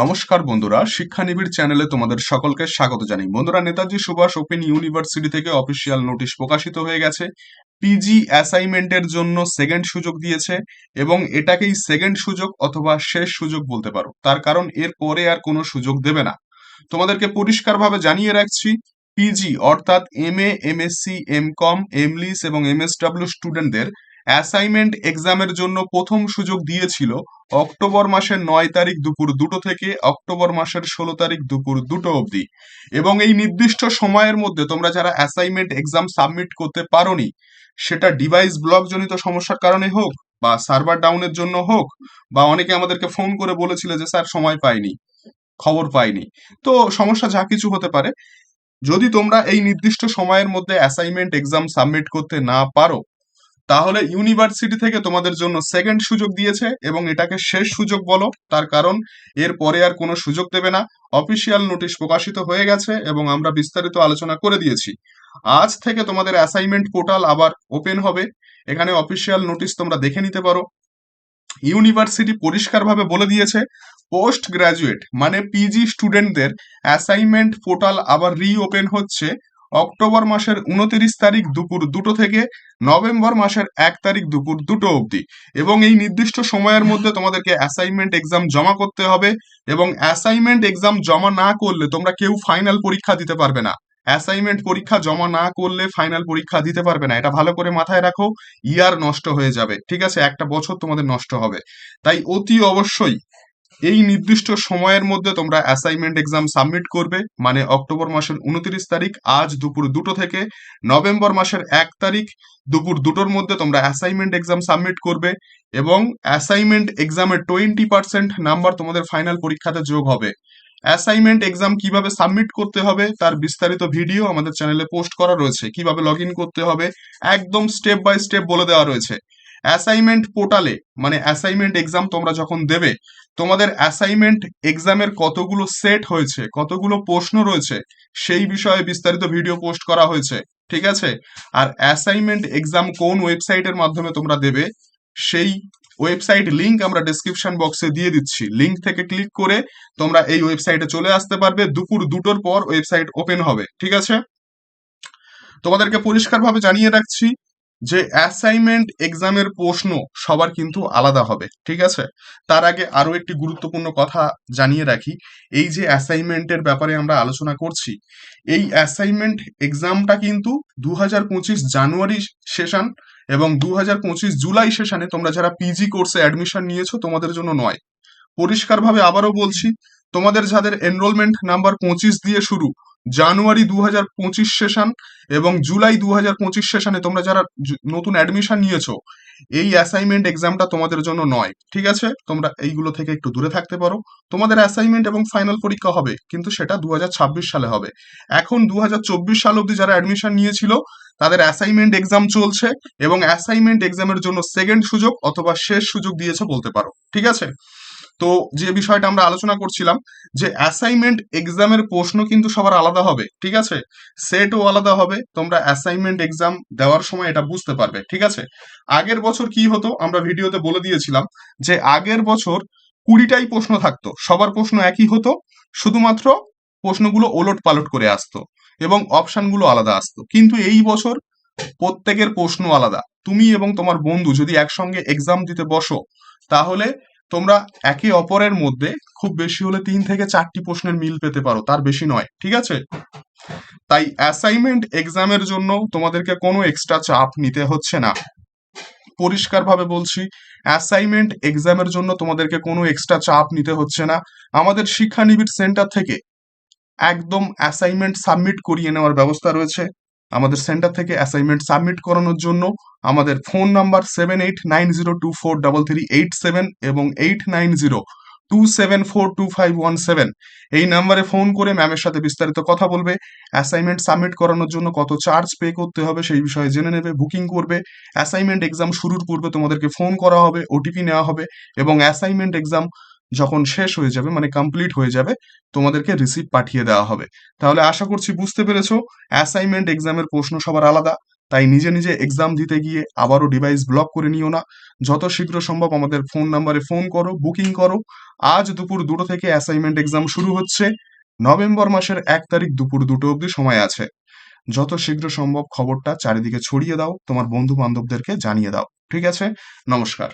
নমস্কার বন্ধুরা শিক্ষানিবিড় চ্যানেলে তোমাদের সকলকে স্বাগত জানাই। বন্ধুরা, নেতাজি সুভাষ ওপেন ইউনিভার্সিটি থেকে অফিসিয়াল নোটিশ প্রকাশিত হয়ে গেছে। পিজি অ্যাসাইনমেন্টের জন্য সেকেন্ড সুযোগ দিয়েছে এবং এটাকেই সেকেন্ড সুযোগ অথবা শেষ সুযোগ বলতে পারো। তার কারণ এর পরে আর কোনো সুযোগ দেবে না। তোমাদেরকে পরিষ্কারভাবে জানিয়ে রাখছি পিজি অর্থাৎ M A M S C M com MLIS এবং এমএসডাব্লিউ স্টুডেন্টদের অ্যাসাইনমেন্ট এক্সামের জন্য প্রথম সুযোগ দিয়েছিল অক্টোবর মাসের নয় তারিখ দুপুর দুটো থেকে অক্টোবর মাসের ষোলো তারিখ দুপুর দুটো অবধি। এবং এই নির্দিষ্ট সময়ের মধ্যে তোমরা যারা অ্যাসাইনমেন্ট এক্সাম সাবমিট করতে পারোনি, সেটা ডিভাইস ব্লক জনিত সমস্যার কারণে হোক বা সার্ভার ডাউনের জন্য হোক বা অনেকে আমাদেরকে ফোন করে বলেছিল যে, স্যার, সময় পাইনি, খবর পাইনি। তো সমস্যা যা কিছু হতে পারে। যদি তোমরা এই নির্দিষ্ট সময়ের মধ্যে অ্যাসাইনমেন্ট এক্সাম সাবমিট করতে না পারো তাহলে ইউনিভার্সিটি থেকে তোমাদের জন্য সেকেন্ড সুযোগ দিয়েছে এবং এটাকে শেষ সুযোগ বলো। তার কারণ, এর পরে আর কোনো সুযোগ দেবে না। অফিসিয়াল নোটিশ প্রকাশিত হয়ে গেছে এবং আমরা বিস্তারিত আলোচনা করে দিয়েছি। আজ থেকে তোমাদের অ্যাসাইনমেন্ট পোর্টাল আবার ওপেন হবে। এখানে অফিসিয়াল নোটিশ তোমরা দেখে নিতে পারো। ইউনিভার্সিটি পরিষ্কারভাবে বলে দিয়েছে পোস্ট গ্রাজুয়েট মানে পিজি স্টুডেন্টদের অ্যাসাইনমেন্ট পোর্টাল আবার রিওপেন হচ্ছে। অক্টোবর মাসের উনতিরিশ তারিখ দুপুর দুটো থেকে নভেম্বর মাসের এক তারিখ দুপুর দুটো অবধি। এবং এই নির্দিষ্ট সময়ের মধ্যে তোমাদেরকে অ্যাসাইনমেন্ট এক্সাম জমা করতে হবে এবং অ্যাসাইনমেন্ট এক্সাম জমা না করলে তোমরা কেউ ফাইনাল পরীক্ষা দিতে পারবে না। অ্যাসাইনমেন্ট পরীক্ষা জমা না করলে ফাইনাল পরীক্ষা দিতে পারবে না। এটা ভালো করে মাথায় রাখো ইয়ার নষ্ট হয়ে যাবে। ঠিক আছে? একটা বছর তোমাদের নষ্ট হবে। তাই অতি অবশ্যই এই নির্দিষ্ট সময়ের মধ্যে তোমরা অ্যাসাইনমেন্ট এক্সাম সাবমিট করবে মানে অক্টোবর মাসের উনত্রিশ তারিখ, আজ দুপুর দুটো থেকে নভেম্বর মাসের এক তারিখ, দুপুর দুটোর মধ্যে তোমরা অ্যাসাইনমেন্ট এক্সাম সাবমিট করবে এবং অ্যাসাইনমেন্ট এক্সামের টোয়েন্টি পার্সেন্ট নাম্বার তোমাদের ফাইনাল পরীক্ষাতে যোগ হবে। অ্যাসাইনমেন্ট এক্সাম কীভাবে সাবমিট করতে হবে তার বিস্তারিত ভিডিও আমাদের চ্যানেলে পোস্ট করা রয়েছে। কীভাবে লগ করতে হবে, একদম স্টেপ বাই স্টেপ বলে দেওয়া রয়েছে। অ্যাসাইনমেন্ট পোর্টালে মানে অ্যাসাইনমেন্ট এক্সাম তোমরা যখন দেবে, তোমাদের অ্যাসাইনমেন্ট এক্সামের কতগুলো সেট হয়েছে, কতগুলো প্রশ্ন রয়েছে, সেই বিষয়ে বিস্তারিত ভিডিও পোস্ট করা হয়েছে, ঠিক আছে? আর অ্যাসাইনমেন্ট এক্সাম কোন ওয়েবসাইটের মাধ্যমে তোমরা দেবে, সেই ওয়েবসাইট লিংক আমরা ডেসক্রিপশন বক্সে দিয়ে দিচ্ছি। লিংক থেকে ক্লিক করে তোমরা এই ওয়েবসাইটে চলে আসতে পারবে, দুপুর দুটোর পর ওয়েবসাইট ওপেন হবে, ঠিক আছে? তোমাদেরকে পরিষ্কারভাবে জানিয়ে রাখছি যে অ্যাসাইনমেন্ট এক্সামের প্রশ্ন সবার কিন্তু আলাদা হবে, ঠিক আছে? তার আগে আরও একটি গুরুত্বপূর্ণ কথা জানিয়ে রাখি, এই যে অ্যাসাইনমেন্টের ব্যাপারে আমরা আলোচনা করছি, এই অ্যাসাইনমেন্ট এক্সামটা কিন্তু দু হাজার পঁচিশ জানুয়ারি সেশন এবং দু হাজার পঁচিশ জুলাই সেশনে তোমরা যারা পিজি কোর্সে অ্যাডমিশন নিয়েছো তোমাদের জন্য নয়। পরিষ্কারভাবে আবারও বলছি, তোমাদের যাদের এনরোলমেন্ট নাম্বার পঁচিশ দিয়ে শুরু জানুয়ারি দু হাজার পঁচিশ সেশন এবং জুলাই দু হাজার পঁচিশ সেশনে তোমরা যারা নতুন অ্যাডমিশন নিয়েছো, এই অ্যাসাইনমেন্ট এক্সামটা তোমাদের জন্য নয়, ঠিক আছে? তোমরা এইগুলো থেকে একটু দূরে থাকতে পারো। তোমাদের অ্যাসাইনমেন্ট এবং ফাইনাল পরীক্ষা হবে, কিন্তু সেটা দু হাজার ছাব্বিশ সালে হবে। এখন দু হাজার চব্বিশ সাল অব্দি যারা অ্যাডমিশন নিয়েছিল, তাদের অ্যাসাইনমেন্ট এক্সাম চলছে এবং অ্যাসাইনমেন্ট এক্সামের জন্য সেকেন্ড সুযোগ অথবা শেষ সুযোগ দিয়েছে বলতে পারো, ঠিক আছে? তো যে বিষয়টা আমরা আলোচনা করছিলাম, যে অ্যাসাইনমেন্ট এক্সামের প্রশ্ন কিন্তু সবার আলাদা হবে, ঠিক আছে? সেটও আলাদা হবে, তোমরা অ্যাসাইনমেন্ট এক্সাম দেওয়ার সময় এটা বুঝতে পারবে, ঠিক আছে? আগের বছর কি হতো, আমরা ভিডিওতে বলে দিয়েছিলাম, যে আগের বছর কুড়িটাই প্রশ্ন থাকতো, সবার প্রশ্ন একই হতো, শুধুমাত্র প্রশ্নগুলো ওলট পালট করে আসতো এবং অপশানগুলো আলাদা আসতো। কিন্তু এই বছর প্রত্যেকের প্রশ্ন আলাদা, তুমি এবং তোমার বন্ধু যদি একসঙ্গে এক্সাম দিতে বসো, তাহলে তোমরা একে অপরের মধ্যে খুব বেশি হলে তিন থেকে চারটি প্রশ্নের মিল পেতে পারো, তার বেশি নয়, ঠিক আছে? তাই অ্যাসাইনমেন্ট এক্সামের জন্য তোমাদেরকে কোনো এক্সট্রা চাপ নিতে হচ্ছে না। পরিষ্কারভাবে বলছি অ্যাসাইনমেন্ট এক্সামের জন্য তোমাদেরকে কোনো এক্সট্রা চাপ নিতে হচ্ছে না। আমাদের শিক্ষানিবিড় সেন্টার থেকে একদম অ্যাসাইনমেন্ট সাবমিট করিয়ে নেওয়ার ব্যবস্থা রয়েছে। আমাদের সেন্টার থেকে অ্যাসাইনমেন্ট সাবমিট করানোর জন্য আমাদের phone number seven eight nine zero two four double three eight seven এবং eight nine zero two seven four two five one seven এই নাম্বারে ফোন করে ম্যামের সাথে বিস্তারিত কথা বলবে অ্যাসাইনমেন্ট সাবমিট করানোর জন্য কত চার্জ পে করতে হবে সেই বিষয়ে জেনে নেবে বুকিং করবে অ্যাসাইনমেন্ট এক্সাম শুরুর পূর্বে তোমাদেরকে ফোন করা হবে ওটিপি নেওয়া হবে এবং অ্যাসাইনমেন্ট এক্সাম যখন শেষ হয়ে যাবে মানে কমপ্লিট হয়ে যাবে, তোমাদেরকে রিসিপ্ট পাঠিয়ে দেওয়া হবে। তাহলে আশা করছি বুঝতে পেরেছ অ্যাসাইনমেন্ট এক্সামের প্রশ্ন সবার আলাদা, তাই নিজে নিজে এক্সাম দিতে গিয়ে আবারও ডিভাইস ব্লক করে নিও না। যত শীঘ্র সম্ভব আমাদের ফোন নাম্বারে ফোন করো বুকিং করো। আজ দুপুর দুটো থেকে অ্যাসাইনমেন্ট এক্সাম শুরু হচ্ছে। নভেম্বর মাসের এক তারিখ দুপুর দুটো অবধি সময় আছে। যত শীঘ্র সম্ভব খবরটা চারিদিকে ছড়িয়ে দাও, তোমার বন্ধু বান্ধবদেরকে জানিয়ে দাও। ঠিক আছে? নমস্কার।